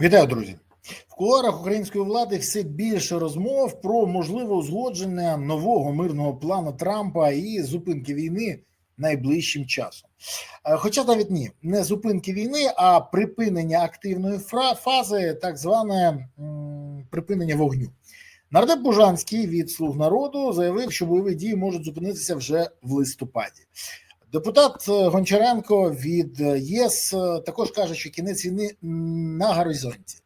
Вітаю, друзі. В кулуарах української влади все більше розмов про можливе узгодження нового мирного плану Трампа і зупинки війни найближчим часом. Е, Хоча навіть ні, не зупинки війни, а припинення активної фази, так зване припинення вогню. Нардеп Бужанський від слуг народу заявив, що бойові дії можуть зупинитися вже в листопаді. Депутат е, Гончаренко від е, ЄС е, також каже, що кінець війни на горизонті.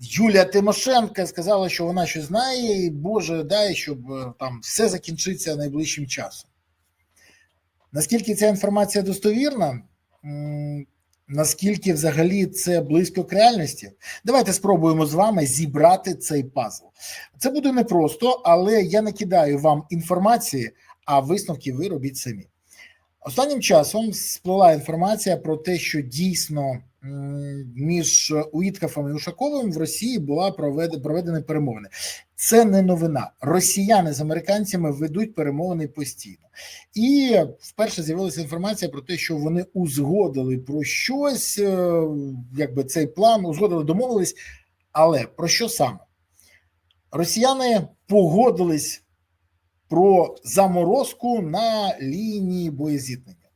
Юлія Тимошенко сказала, що вона щось знає, і Боже дай, щоб там все закінчиться найближчим часом. Наскільки ця інформація достовірна? Наскільки взагалі це близько к реальності? Давайте спробуємо з вами зібрати цей пазл. Це буде непросто, але я накидаю вам інформації, а висновки ви робіть самі. Останнім часом сплила інформація про те, що дійсно між Уіткафом і Ушаковим в Росії була проведена перемовини. Це не новина. Росіяни з американцями ведуть перемовини постійно. І вперше з'явилася інформація про те, що вони узгодили про щось, е, якби цей план узгодили, домовились. Але про що саме? Росіяни погодились про заморозку на лінії боєзіткнення.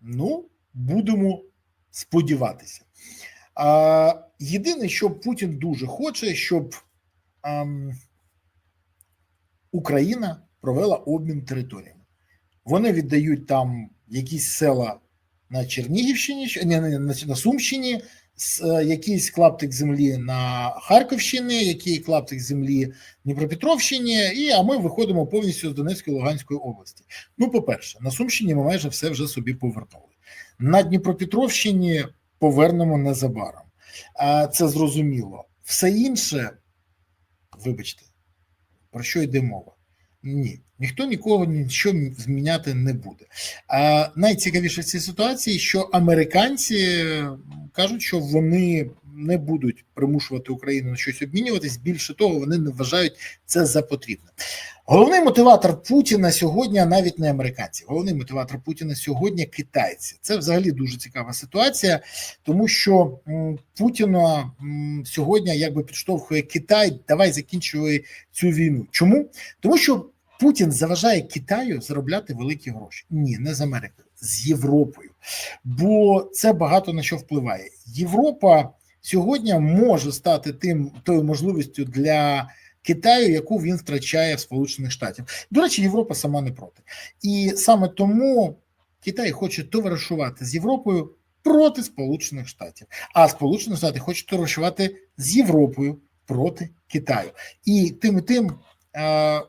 Ну, будемо сподіватися. А, єдине, що Путін дуже хоче, щоб а, Україна провела обмін територіями. Вони віддають там якісь села на Чернігівщині, ні, на, на Сумщині, якийсь клаптик землі на Харківщині, який клаптик землі Дніпропетровщині, і а ми виходимо повністю з Донецької Луганської області. Ну, по-перше, на Сумщині ми майже все вже собі повернули. На Дніпропетровщині повернемо незабаром. Це зрозуміло. Все інше, вибачте, про що йде мова? Ні, ніхто нікого нічого зміняти не буде. А найцікавіше в цій ситуації, що американці кажуть, що вони не будуть примушувати Україну на щось обмінюватись. Більше того, вони не вважають це за потрібне. Головний мотиватор Путіна сьогодні навіть не американці. Головний мотиватор Путіна сьогодні китайці. Це взагалі дуже цікава ситуація, тому що Путіна сьогодні якби підштовхує Китай. Давай закінчуй цю війну. Чому? Тому що Путін заважає Китаю заробляти великі гроші. Ні, не з Америкою, з Європою. Бо це багато на що впливає. Європа сьогодні може стати тим тою можливістю для Китаю, яку він втрачає в Сполучених Штатів. До речі, Європа сама не проти. І саме тому Китай хоче товаришувати з Європою проти Сполучених Штатів, а Сполучені Штати хочуть товаришувати з Європою проти Китаю. І тим і тим. Е,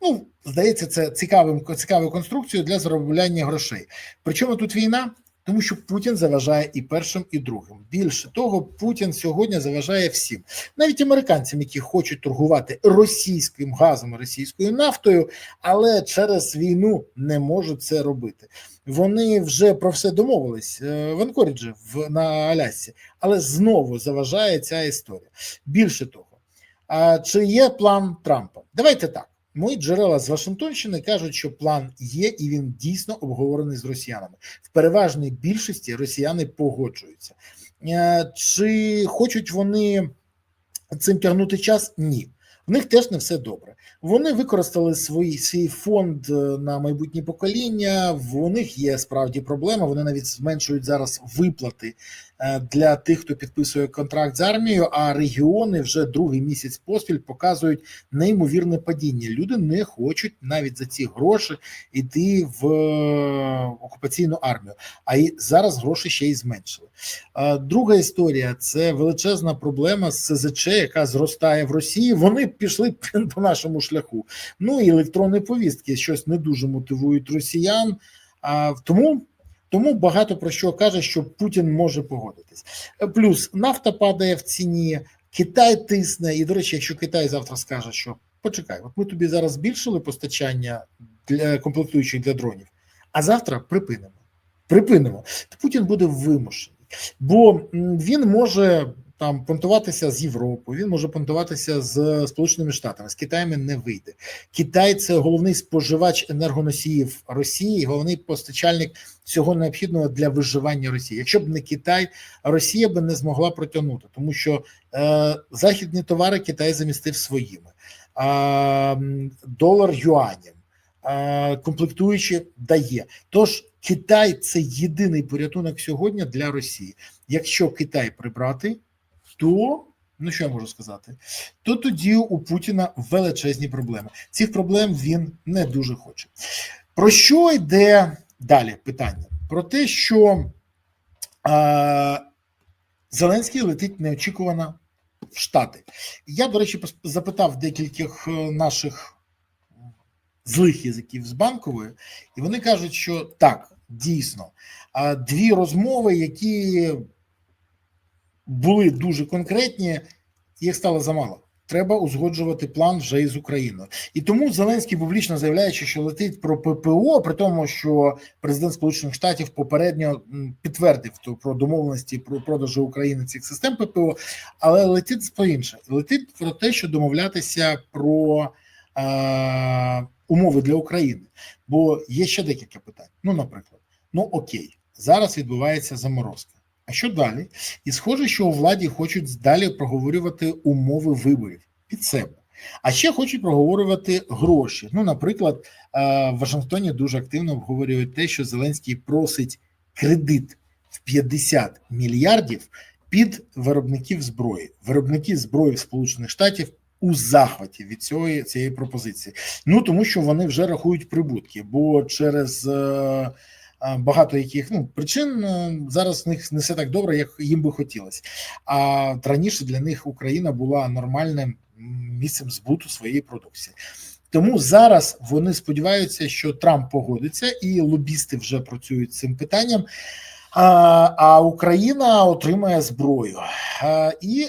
Ну, здається, це цікавим цікавою конструкцією для заробляння грошей. Причому тут війна, тому що Путін заважає і першим, і другим. Більше того, Путін сьогодні заважає всім, навіть американцям, які хочуть торгувати російським газом, російською нафтою, але через війну не можуть це робити. Вони вже про все домовились е, в Анкоріджі в на Алясці, але знову заважає ця історія. Більше того, а чи є план Трампа? Давайте так. Мої джерела з Вашингтонщини кажуть, що план є, і він дійсно обговорений з росіянами. В переважній більшості росіяни погоджуються. Е, Чи хочуть вони цим тягнути час? Ні. В них теж не все добре. Вони використали свій, свій фонд е, на майбутнє покоління. В них є справді проблема. Вони навіть зменшують зараз виплати для тих, хто підписує контракт з армією. А регіони вже другий місяць поспіль показують неймовірне падіння. Люди не хочуть навіть за ці гроші йти в е, окупаційну армію. А і зараз гроші ще й зменшили. Е, Друга історія це величезна проблема з СЗЧ, яка зростає в Росії. Вони пішли по нашому шляху. Ну і електронні повістки щось не дуже мотивують росіян. А тому. Тому багато про що каже, що Путін може погодитись. Е, Плюс нафта падає в ціні, Китай тисне. І, до речі, якщо Китай завтра скаже, що почекай, от ми тобі зараз збільшили постачання для комплектуючих для дронів, а завтра припинимо. Припинимо. То Путін буде вимушений, бо він може там понтуватися з Європою, він може понтуватися з Сполученими Штатами, з Китаєм не вийде. Китай це головний споживач енергоносіїв Росії, головний постачальник всього необхідного для виживання Росії. Якщо б не Китай, Росія би не змогла протягнути, тому що е, західні товари Китай замістив своїми, е, долар юанем, е, комплектуючи дає. Тож Китай це єдиний порятунок сьогодні для Росії. Якщо Китай прибрати, то ну що я можу сказати? То тоді у Путіна величезні проблеми. Цих проблем він не дуже хоче. Про що йде далі питання? Про те, що е, Зеленський летить неочікувано в Штати. Я, до речі, запитав декількох наших злих язиків з банкової, і вони кажуть, що так, дійсно, дві розмови, які були дуже конкретні, їх стало замало. Треба узгоджувати план вже із Україною, і тому Зеленський публічно заявляючи, що летить про ППО, при тому, що президент Сполучених Штатів попередньо підтвердив то про домовленості про продажу України цих систем ППО, але летить по інше. Летить про те, що домовлятися про е, умови для України. Бо є ще декілька питань. Ну, наприклад, ну окей, зараз відбувається заморозка. А що далі? І схоже, що у владі хочуть далі проговорювати умови виборів під себе. А ще хочуть проговорювати гроші. Ну, наприклад, в Вашингтоні дуже активно обговорюють те, що Зеленський просить кредит в 50 мільярдів під виробників зброї. Виробники зброї Сполучених Штатів у захваті від цієї цієї пропозиції. Ну тому що вони вже рахують прибутки, бо через е, багато яких ну причин е, зараз в них не все так добре, як їм би хотілося. А раніше для них Україна була нормальним місцем збуту своєї продукції. Тому зараз вони сподіваються, що Трамп погодиться, і лобісти вже працюють цим питанням. А а Україна отримає зброю а, і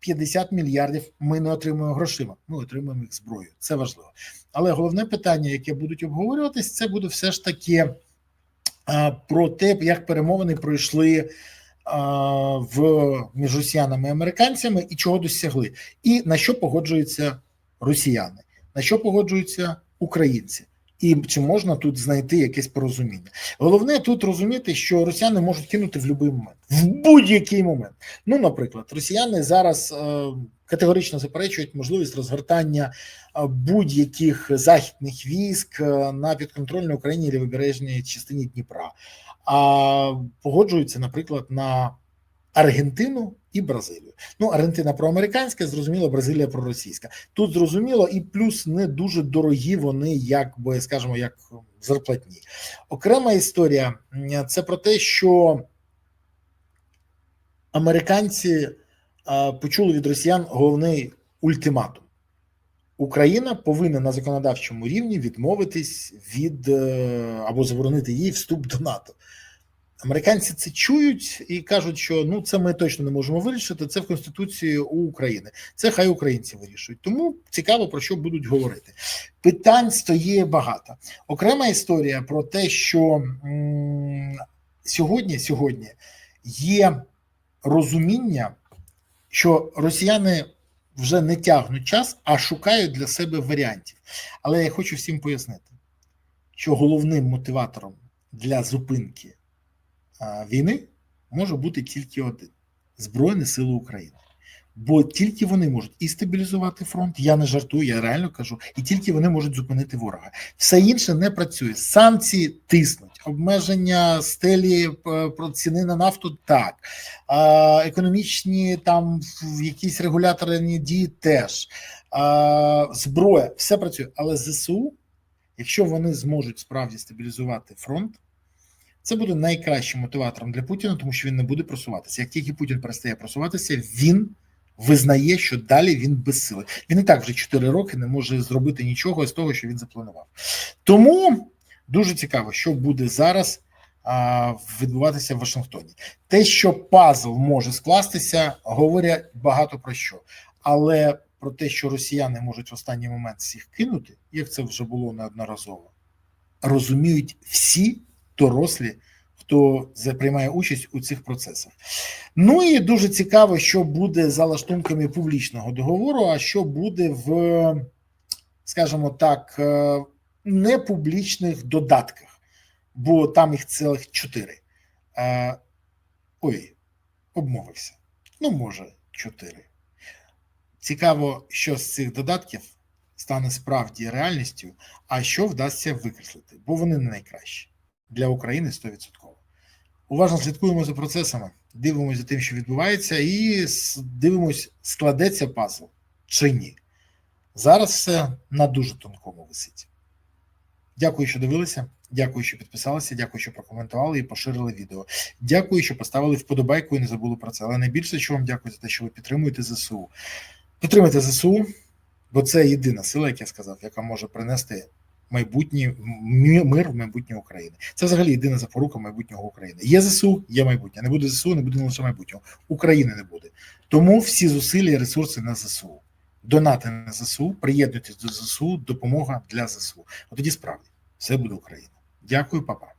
50 мільярдів. Ми не отримуємо грошима. Ми отримуємо їх зброю. Це важливо. Але головне питання, яке будуть обговорюватись, це буде все ж таки про те, як перемовини пройшли в між росіянами і американцями і чого досягли, і на що погоджуються росіяни, на що погоджуються українці. І чи можна тут знайти якесь порозуміння? Головне тут розуміти, що росіяни можуть кинути в будь-який момент, в будь-який момент. Ну, наприклад, росіяни зараз е, категорично заперечують можливість розгортання е, будь-яких західних військ е, на підконтрольній Україні лівобережній частині Дніпра, а погоджуються, наприклад, на Аргентину і Бразилію. Ну, Аргентина проамериканська, зрозуміло, Бразилія проросійська. Тут зрозуміло, і плюс не дуже дорогі вони, як би скажімо, як зарплатні. Окрема історія це про те, що американці почули від росіян головний ультиматум. Україна повинна на законодавчому рівні відмовитись від е, або заборонити їй вступ до НАТО. Американці це чують і кажуть, що ну це ми точно не можемо вирішити. Це в Конституції у України. Це хай українці вирішують. Тому цікаво про що будуть говорити. Питань стоїть багато. Окрема історія про те, що м сьогодні, сьогодні є розуміння, що росіяни вже не тягнуть час, а шукають для себе варіантів. Але я хочу всім пояснити, що головним мотиватором для зупинки війни може бути тільки один Збройні Сили України. Бо тільки вони можуть і стабілізувати фронт, я не жартую, я реально кажу, і тільки вони можуть зупинити ворога. Все інше не працює. Санкції тиснуть, обмеження стелі е, про ціни на нафту так, економічні там якісь регуляторні дії теж зброя, все працює. Але ЗСУ, якщо вони зможуть справді стабілізувати фронт. Це буде найкращим мотиватором для Путіна, тому що він не буде просуватися. Як тільки Путін перестає просуватися, він визнає, що далі він без сили. Він і так вже 4 роки не може зробити нічого з того, що він запланував. Тому дуже цікаво, що буде зараз а, відбуватися в Вашингтоні. Те, що пазл може скластися, говорять багато про що, але про те, що росіяни можуть в останній момент всіх кинути, як це вже було неодноразово, розуміють всі дорослі, хто приймає участь у цих процесах. Ну і дуже цікаво, що буде за лаштунками публічного договору, а що буде в, скажімо так, е, непублічних додатках, бо там їх цілих чотири. Е, Ой, обмовився. Ну, може, чотири. Цікаво, що з цих додатків стане справді реальністю, а що вдасться викреслити, бо вони не найкращі для України 100%. Уважно слідкуємо за процесами, дивимося за тим, що відбувається, і дивимось, складеться пазл чи ні. Зараз все на дуже тонкому висить. Дякую, що дивилися. Дякую, що підписалися. Дякую, що прокоментували і поширили відео. Дякую, що поставили вподобайку і не забули про це. Але найбільше, що вам дякую за те, що ви підтримуєте ЗСУ. Підтримуйте ЗСУ, бо це єдина сила, як я сказав, яка може принести майбутній мир в майбутнє України. Це взагалі єдина запорука майбутнього України. Є ЗСУ, є майбутнє. Не буде ЗСУ, не буде не лише майбутнього. України не буде. Тому всі зусилля і ресурси на ЗСУ. Донати на ЗСУ, приєднуйтесь до ЗСУ, допомога для ЗСУ. От тоді справді все буде Україна. Дякую, папа.